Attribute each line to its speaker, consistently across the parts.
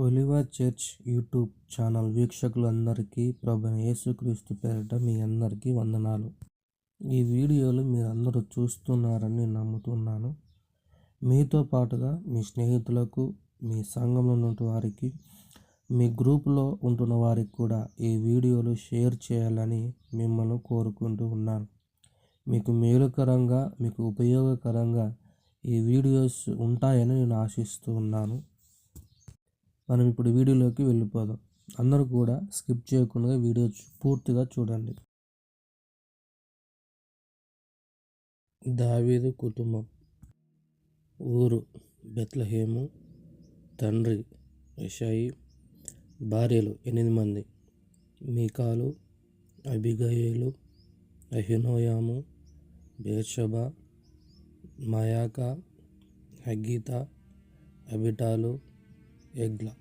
Speaker 1: ఒలివ church YouTube channel వీక్షకులందరికీ ప్రభు యేసుక్రీస్తు పేరిట మీ అందరికీ వందనాలు. ఈ వీడియోలు మీరు అందరూ చూస్తున్నారని నమ్ముతున్నాను. మీతో పాటుగా మీ స్నేహితులకు మీ సంఘంలో ఉన్న వారికి మీ గ్రూపులో ఉంటున్న వారికి కూడా ఈ వీడియోలు షేర్ చేయాలని మిమ్మల్ని కోరుకుంటూ ఉన్నాను. మీకు మేలుకరంగా మీకు ఉపయోగకరంగా ఈ వీడియోస్ ఉంటాయని నేను ఆశిస్తూ ఉన్నాను. మనం ఇప్పుడు వీడియోలోకి వెళ్ళిపోదాం. అందరూ కూడా స్కిప్ చేయకుండా వీడియో పూర్తిగా చూడండి. దావీదు కుటుంబం. ఊరు బెత్లహేము. తండ్రి యషాయి. భార్యలు ఎనిమిది మంది. మీకాలు అబిగయేలు అహినోయాము బేర్షబ మయాక హగీత అబిటాలు ఎగ్లా.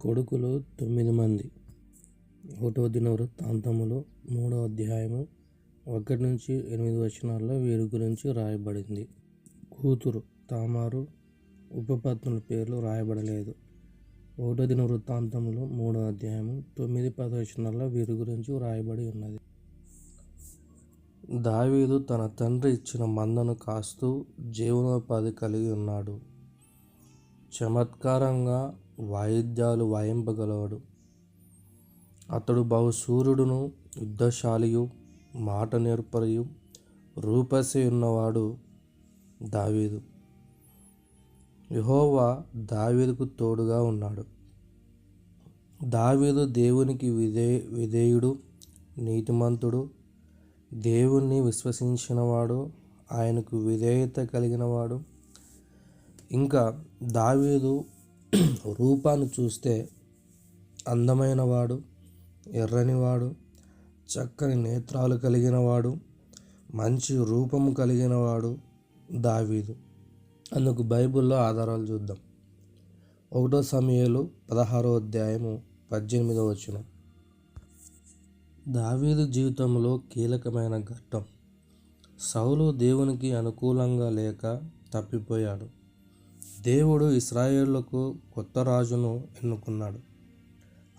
Speaker 1: కొడుకులు తొమ్మిది మంది. ఒకటో దిన వృత్తాంతములు మూడో అధ్యాయము ఒకటి నుంచి ఎనిమిది వచనాల్లో వీరి గురించి రాయబడింది. కూతురు తామారు ఉపపత్నుల పేర్లు రాయబడలేదు. ఒకటో దిన వృత్తాంతములు మూడో అధ్యాయము తొమ్మిది పదవచనాల్లో వీరి గురించి రాయబడి ఉన్నది. దావీదు తన తండ్రి ఇచ్చిన మందను కాస్తూ జీవనోపాధి కలిగి ఉన్నాడు. చమత్కారంగా వాయిద్యాలు వాయింపగలవాడు. అతడు బహుసూర్యుడును యుద్ధశాలియు మాట నేర్పరియు రూపసి ఉన్నవాడు దావీదు. యహోవా దావీదుకు తోడుగా ఉన్నాడు. దావీదు దేవునికి విధే విధేయుడు నీతిమంతుడు. దేవుణ్ణి విశ్వసించినవాడు ఆయనకు విధేయత కలిగినవాడు. ఇంకా దావీదు రూపాన్ని చూస్తే అందమైనవాడు ఎర్రనివాడు చక్కని నేత్రాలు కలిగినవాడు మంచి రూపము కలిగినవాడు దావీదు. అందుకు బైబిల్లో ఆధారాలు చూద్దాం. ఒకటో సమయాలు పదహారో అధ్యాయము పద్దెనిమిదో వచ్చిన దావీదు జీవితంలో కీలకమైన ఘట్టం. సౌలు దేవునికి అనుకూలంగా లేక తప్పిపోయాడు. దేవుడు ఇస్రాయేళ్ళకు కొత్త రాజును ఎన్నుకున్నాడు.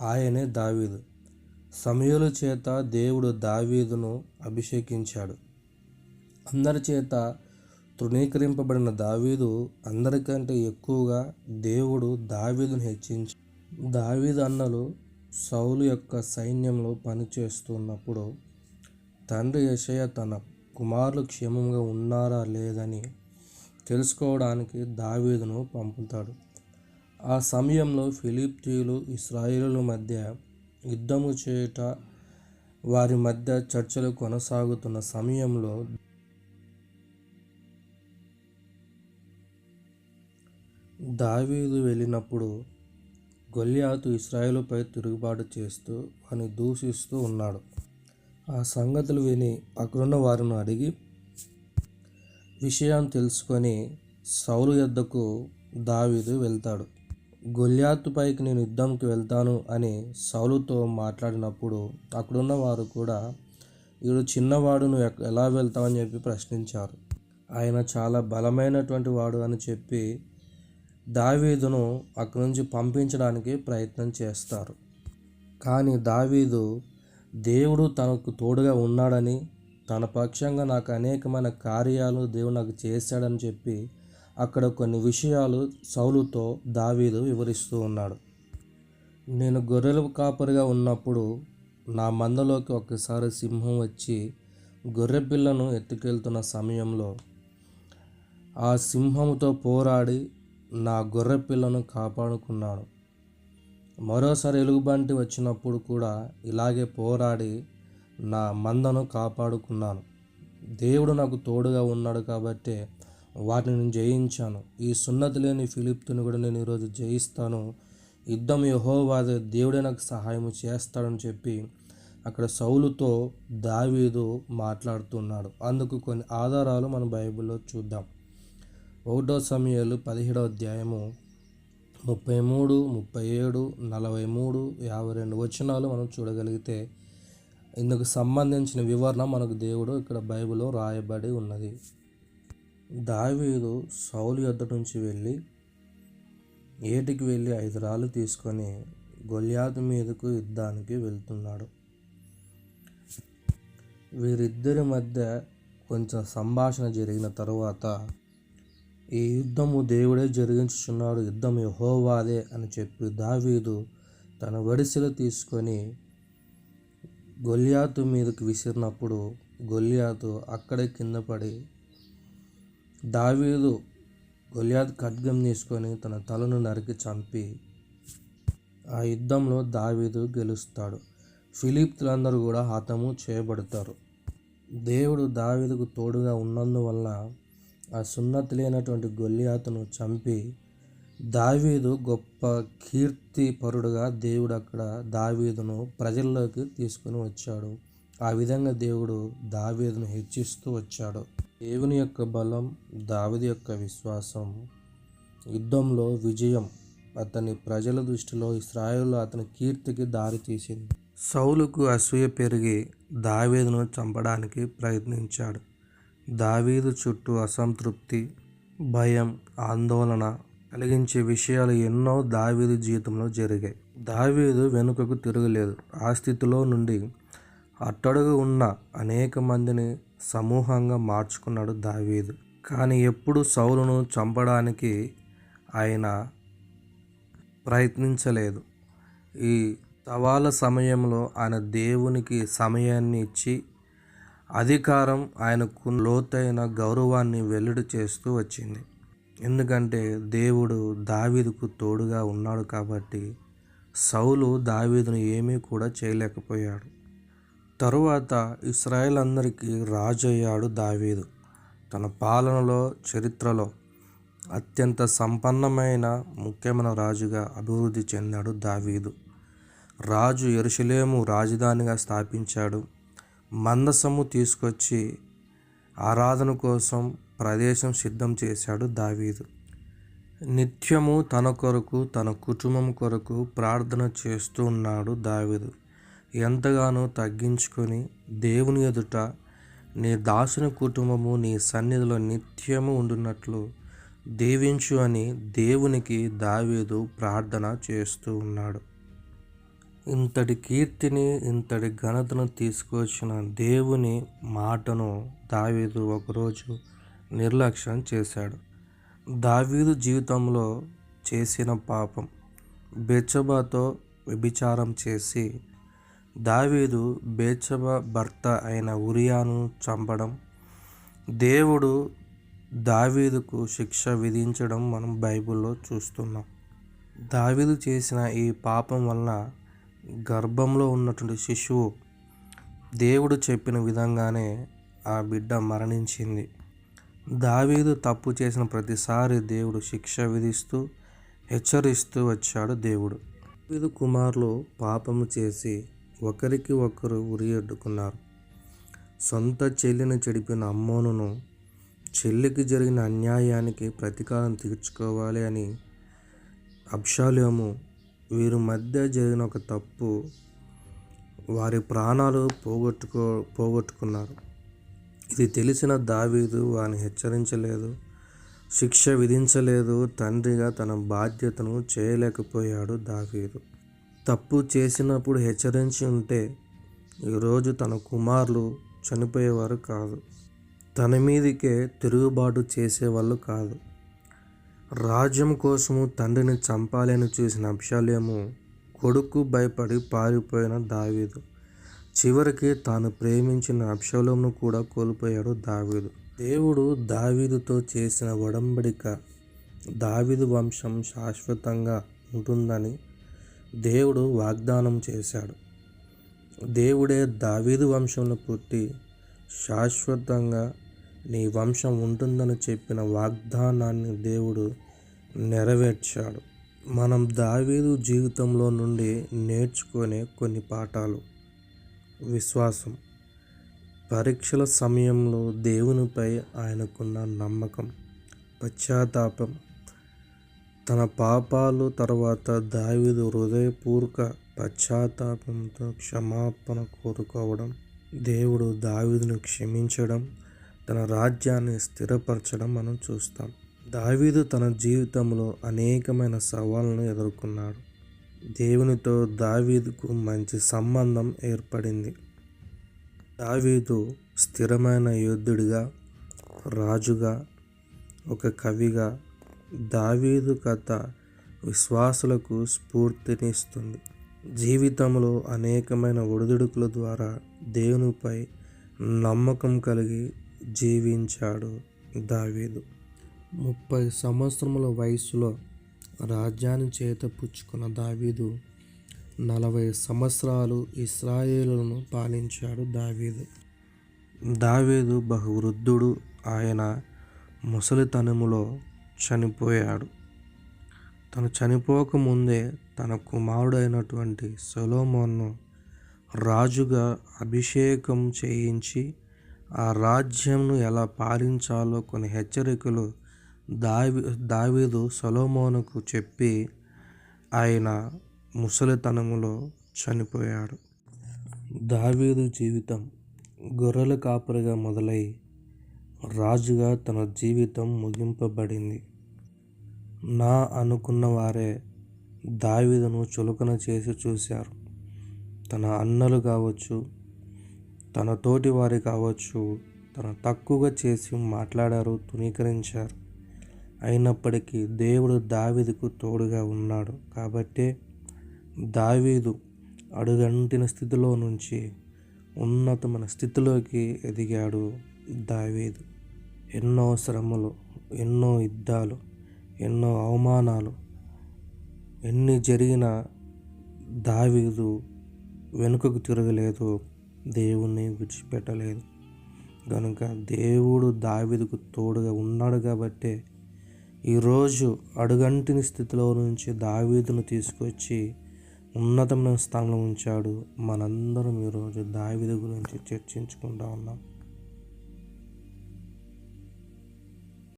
Speaker 1: ఆయనే దావీదు. సమయుల చేత దేవుడు దావీదును అభిషేకించాడు. అందరి చేత తృణీకరింపబడిన దావీదు అందరికంటే ఎక్కువగా దేవుడు దావీదును హెచ్చించి దావీదు అన్నలు సౌలు యొక్క సైన్యంలో పనిచేస్తున్నప్పుడు తండ్రి యెషయా తన కుమారులు క్షేమంగా ఉన్నారా లేదని తెలుసుకోవడానికి దావీదును పంపుతాడు. ఆ సమయంలో ఫిలిప్తీయులు ఇస్రాయేలుల మధ్య యుద్ధము చేయుట వారి మధ్య చర్చలు కొనసాగుతున్న సమయంలో దావీదు వెళ్ళినప్పుడు గొల్యాతు ఇస్రాయేలుపై తిరుగుబాటు చేస్తూ అని దూషిస్తూ ఉన్నాడు. ఆ సంగతులు విని అక్కడున్న వారిని అడిగి విషయం తెలుసుకొని సౌలు యొద్దకు దావీదు వెళ్తాడు. గొల్యాతు పైకి నేను యుద్ధంకి వెళ్తాను అని సౌలుతో మాట్లాడినప్పుడు అక్కడున్న వారు కూడా వీడు చిన్నవాడు నువ్వు ఎలా వెళ్తావని చెప్పి ప్రశ్నించారు. ఆయన చాలా బలమైనటువంటి వాడు అని చెప్పి దావీదును అక్కడి నుంచి పంపించడానికి ప్రయత్నం చేస్తారు. కానీ దావీదు దేవుడు తనకు తోడుగా ఉన్నాడని తన పక్షంగా నాకు అనేకమైన కార్యాలు దేవుడు నాకు చేశాడని చెప్పి అక్కడ కొన్ని విషయాలు సౌలుతో దావీదు వివరిస్తూ ఉన్నాడు. నేను గొర్రెల కాపరిగా ఉన్నప్పుడు నా మందలోకి ఒకసారి సింహం వచ్చి గొర్రె పిల్లను ఎత్తుకెళ్తున్న సమయంలో ఆ సింహంతో పోరాడి నా గొర్రె పిల్లను కాపాడుకున్నాను మరోసారి ఎలుగుబంటి వచ్చినప్పుడు కూడా ఇలాగే పోరాడి నా మందను కాపాడుకున్నాను. దేవుడు నాకు తోడుగా ఉన్నాడు కాబట్టి వాటిని నేను జయించాను. ఈ సున్నతి లేని ఫిలిప్తుని కూడా నేను ఈరోజు జయిస్తాను. యుద్ధం యహోవాదే దేవుడే నాకు సహాయం చేస్తాడని చెప్పి అక్కడ సౌలుతో దావీదు మాట్లాడుతున్నాడు. అందుకు కొన్ని ఆధారాలు మన బైబిల్లో చూద్దాం. ఒకటో సమయాలు పదిహేడో అధ్యాయము ముప్పై మూడు ముప్పై ఏడు నలభై మూడు యాభై రెండు వచనాలు మనం చూడగలిగితే ఇందుకు సంబంధించిన వివరణ మనకు దేవుడు ఇక్కడ బైబిల్లో రాయబడి ఉన్నది. దావీదు సౌలు యొద్ద నుంచి వెళ్ళి ఏటికి వెళ్ళి ఐదు రాళ్ళు తీసుకొని గొల్యాదు మీదకు యుద్ధానికి వెళ్తున్నాడు. వీరిద్దరి మధ్య కొంచెం సంభాషణ జరిగిన తరువాత ఈ యుద్ధము దేవుడే జరిగించుచున్నాడు యుద్ధం యహోవాదే అని చెప్పి దావీదు తన వడిసెలు తీసుకొని గొల్లియాతు మీదకి విసిరినప్పుడు గొల్లియాతు అక్కడే కింద పడి దావీదు గొల్యాత్ ఖడ్గం తీసుకొని తన తలను నరికి చంపి ఆ యుద్ధంలో దావీదు గెలుస్తాడు. ఫిలిప్తులందరూ కూడా హతము చేయబడతారు. దేవుడు దావీదుకు తోడుగా ఉన్నందువల్ల ఆ సున్నతి లేనటువంటి గొల్లియాతును చంపి దావీదు గొప్ప కీర్తిపరుడుగా దేవుడు అక్కడ దావీదును ప్రజల్లోకి తీసుకుని వచ్చాడు. ఆ విధంగా దేవుడు దావీదును హెచ్చిస్తూ వచ్చాడు. దేవుని యొక్క బలం దావిది యొక్క విశ్వాసం యుద్ధంలో విజయం అతని ప్రజల దృష్టిలో ఇస్రాయేల్లో అతని కీర్తికి దారి తీసింది. సౌలుకు అసూయ పెరిగి దావీదును చంపడానికి ప్రయత్నించాడు. దావీదు చుట్టూ అసంతృప్తి భయం ఆందోళన కలిగించే విషయాలు ఎన్నో దావీదు జీవితంలో జరిగాయి. దావీదు వెనుకకు తిరగలేదు. ఆ స్థితిలో నుండి అట్టడుగు ఉన్న అనేక మందిని సమూహంగా మార్చుకున్నాడు దావీదు. కానీ ఎప్పుడు సౌలును చంపడానికి ఆయన ప్రయత్నించలేదు. ఈ సవాల సమయంలో ఆయన దేవునికి సమయాన్ని ఇచ్చి అధికారం ఆయనకు లోతైన గౌరవాన్ని వెల్లడి చేస్తూ వచ్చింది. ఎందుకంటే దేవుడు దావీదుకు తోడుగా ఉన్నాడు కాబట్టి సౌలు దావీదును ఏమీ కూడా చేయలేకపోయాడు. తరువాత ఇస్రాయల్ అందరికీ రాజు అయ్యాడు దావీదు. తన పాలనలో చరిత్రలో అత్యంత సంపన్నమైన ముఖ్యమైన రాజుగా అభివృద్ధి చెందాడు దావీదు. రాజు ఎరుషలేము రాజధానిగా స్థాపించాడు. మందసము తీసుకొచ్చి ఆరాధన కోసం ప్రదేశం సిద్ధం చేశాడు దావీదు. నిత్యము తన కొరకు తన కుటుంబం కొరకు ప్రార్థన చేస్తూ ఉన్నాడు దావీదు. ఎంతగానో తగ్గించుకొని దేవుని ఎదుట నీ దాసుని కుటుంబము నీ సన్నిధిలో నిత్యము ఉండున్నట్లు దీవించు అని దేవునికి దావీదు ప్రార్థన చేస్తూ ఉన్నాడు. ఇంతటి కీర్తిని ఇంతటి ఘనతను తీసుకొచ్చిన దేవుని మాటను దావీదు ఒకరోజు నిర్లక్ష్యం చేశాడు. దావీదు జీవితంలో చేసిన పాపం బేచబాతో వ్యభిచారం చేసి దావీదు బేచబ భర్త అయిన ఉరియాను చంపడం దేవుడు దావీదుకు శిక్ష విధించడం మనం బైబిల్లో చూస్తున్నాం. దావీదు చేసిన ఈ పాపం వలన గర్భంలో ఉన్నటువంటి శిశువు దేవుడు చెప్పిన విధంగానే ఆ బిడ్డ మరణించింది. దావీదు తప్పు చేసిన ప్రతిసారి దేవుడు శిక్ష విధిస్తూ హెచ్చరిస్తూ వచ్చాడు దేవుడు. దావీదు కుమారులు పాపము చేసి ఒకరికి ఒకరు ఉరియడ్డుకున్నారు సొంత చెల్లిని చెడిపిన అమ్మోనును చెల్లికి జరిగిన అన్యాయానికి ప్రతీకారం తీర్చుకోవాలి అని అబ్షాలేము వీరి మధ్య జరిగిన ఒక తప్పు వారి ప్రాణాలు పోగొట్టుకో పోగొట్టుకున్నారు. ఇది తెలిసిన దావీదు వారిని హెచ్చరించలేదు శిక్ష విధించలేదు తండ్రిగా తన బాధ్యతను చేయలేకపోయాడు దావీదు. తప్పు చేసినప్పుడు హెచ్చరించి ఉంటే ఈరోజు తన కుమారులు చనిపోయేవారు కాదు. తన మీదికే తిరుగుబాటు చేసేవాళ్ళు కాదు. రాజ్యం కోసము తండ్రిని చంపాలని చూసిన అంశాలేమో కొడుకు భయపడి పారిపోయిన దావీదు. చివరికి తాను ప్రేమించిన అబ్షాలోమును కూడా కోల్పోయాడు దావీదు. దేవుడు దావీదుతో చేసిన ఒడంబడిక దావీదు వంశం శాశ్వతంగా ఉంటుందని దేవుడు వాగ్దానం చేశాడు. దేవుడే దావీదు వంశంలో పుట్టి శాశ్వతంగా నీ వంశం ఉంటుందని చెప్పిన వాగ్దానాన్ని దేవుడు నెరవేర్చాడు. మనం దావీదు జీవితంలో నుండి నేర్చుకునే కొన్ని పాఠాలు. విశ్వాసం. పరీక్షల సమయంలో దేవునిపై ఆయనకున్న నమ్మకం పశ్చాత్తాపం. తన పాపాలు తర్వాత దావీదు హృదయపూర్వక పశ్చాత్తాపంతో క్షమాపణ కోరుకోవడం దేవుడు దావీదును క్షమించడం తన రాజ్యాన్ని స్థిరపరచడం మనం చూస్తాం. దావీదు తన జీవితంలో అనేకమైన సవాళ్ళను ఎదుర్కొన్నాడు. దేవునితో దావీదుకు మంచి సంబంధం ఏర్పడింది. దావీదు స్థిరమైన యోధుడిగా రాజుగా ఒక కవిగా దావీదు కథ విశ్వాసులకు స్ఫూర్తినిస్తుంది. జీవితంలో అనేకమైన ఒడిదుడుకుల ద్వారా దేవునిపై నమ్మకం కలిగి జీవించాడు దావీదు. ముప్పై సంవత్సరముల వయసులో రాజ్యాన్ని చేత పుచ్చుకున్న దావీదు నలభై సంవత్సరాలు ఇస్రాయేలును పాలించాడు దావీదు. దావీదు బహువృద్ధుడు ఆయన ముసలితనములో చనిపోయాడు. తను చనిపోకముందే తన కుమారుడైనటువంటి సొలోమోన్ను రాజుగా అభిషేకం చేయించి ఆ రాజ్యంను ఎలా పాలించాలో కొన్ని హెచ్చరికలు దావి దావీదు సొలోమోనుకు చెప్పి ఆయన ముసలితనములో చనిపోయాడు. దావీదు జీవితం గొర్రెల కాపరిగా మొదలై రాజుగా తన జీవితం ముగింపబడింది. నా అనుకున్న వారే దావీదును చులకన చేసి చూశారు. తన అన్నలు కావచ్చు తన తోటి వారి కావచ్చు తన తక్కువగా చేసి మాట్లాడారు తునీకరించారు అయినప్పటికీ దేవుడు దావీదుకు తోడుగా ఉన్నాడు. కాబట్టే దావీదు అడుగంటిన స్థితిలో నుంచి ఉన్నతమైన స్థితిలోకి ఎదిగాడు దావీదు. ఎన్నో శ్రమలు ఎన్నో యుద్ధాలు ఎన్నో అవమానాలు ఎన్ని జరిగినా దావీదు వెనుకకు తిరగలేదు దేవుణ్ణి విడిచిపెట్టలేదు. కనుక దేవుడు దావీదుకు తోడుగా ఉన్నాడు కాబట్టే ఈరోజు అడుగంటిని స్థితిలో నుంచి దావీదును తీసుకొచ్చి ఉన్నతమైన స్థానంలో ఉంచాడు. మనందరం ఈరోజు దావీదు గురించి చర్చించుకుంటా ఉన్నాం.